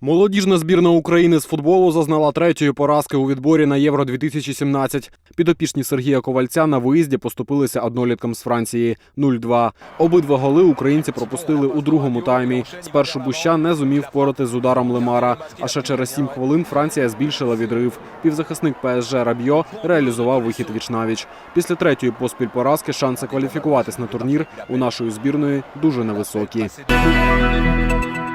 Молодіжна збірна України з футболу зазнала третьої поразки у відборі на Євро 2017 Підопічні Сергія Ковальця на виїзді поступилися одноліткам з Франції 0-2. Обидва голи українці пропустили у другому таймі. Спершу Буща не зумів впорати з ударом Лемара. А ще через сім хвилин Франція збільшила відрив. Півзахисник ПСЖ Рабьо реалізував вихід віч-навіч. Після третьої поспіль поразки шанси кваліфікуватись на турнір у нашої збірної дуже невисокі.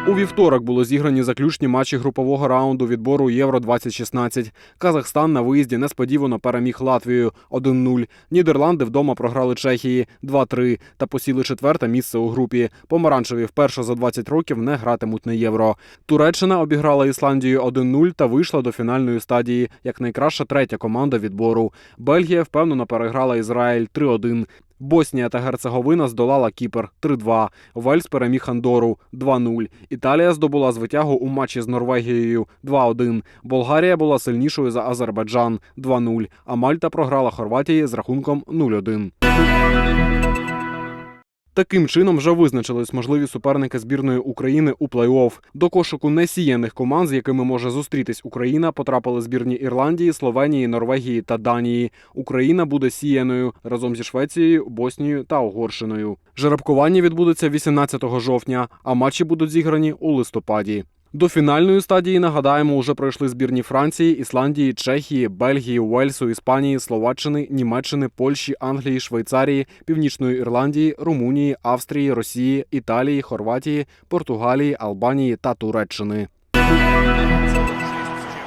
У вівторок було зіграні заключні матчі групового раунду відбору Євро 2016 Казахстан на виїзді несподівано переміг Латвію 1-0. Нідерланди вдома програли Чехії 2-3 та посіли четверте місце у групі. Помаранчеві вперше за 20 років не гратимуть на євро. Туреччина обіграла Ісландію 1-0 та вийшла до фінальної стадії як найкраща третя команда відбору. Бельгія впевнено переграла Ізраїль 3-1. Боснія та Герцеговина здолала Кіпр 3-2. Вельс переміг Андору 2-0. Італія здобула звитягу у матчі з Норвегією 2-1. Болгарія була сильнішою за Азербайджан 2-0. А Мальта програла Хорватії з рахунком 0-1. Таким чином вже визначились можливі суперники збірної України у плей-офф. До кошику несіяних команд, з якими може зустрітись Україна, потрапили збірні Ірландії, Словенії, Норвегії та Данії. Україна буде сіяною разом зі Швецією, Боснією та Угорщиною. Жеребкування відбудеться 18 жовтня, а матчі будуть зіграні у листопаді. До фінальної стадії нагадаємо, уже пройшли збірні Франції, Ісландії, Чехії, Бельгії, Уельсу, Іспанії, Словаччини, Німеччини, Польщі, Англії, Швейцарії, Північної Ірландії, Румунії, Австрії, Росії, Італії, Хорватії, Португалії, Албанії та Туреччини.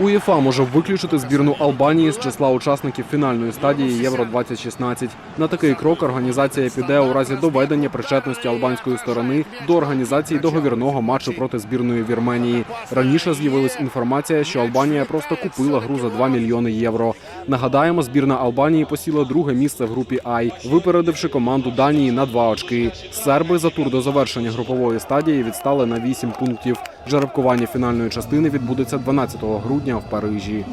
УЄФА може виключити збірну Албанії з числа учасників фінальної стадії Євро 2016 На такий крок організація піде у разі доведення причетності албанської сторони до організації договірного матчу проти збірної Вірменії. Раніше з'явилась інформація, що Албанія просто купила гру за 2 мільйони євро. Нагадаємо, збірна Албанії посіла друге місце в групі Ай, випередивши команду Данії на два очки. Серби за тур до завершення групової стадії відстали на 8 пунктів. Жеребкування фінальної частини відбудеться 12 грудня в Парижі.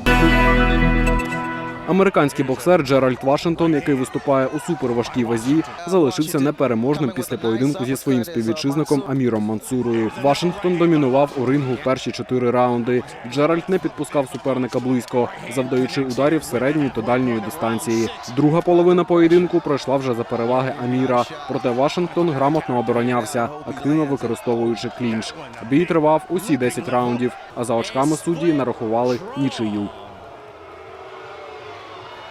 Американський боксер Джеральд Вашингтон, який виступає у суперважкій вазі, залишився непереможним після поєдинку зі своїм співвітчизником Аміром Мансурою. Вашингтон домінував у рингу перші чотири раунди. Джеральд не підпускав суперника близько, завдаючи ударів середньої та дальньої дистанції. Друга половина поєдинку пройшла вже за переваги Аміра. Проте Вашингтон грамотно оборонявся, активно використовуючи клінч. Бій тривав усі 10 раундів, а за очками судді нарахували нічию.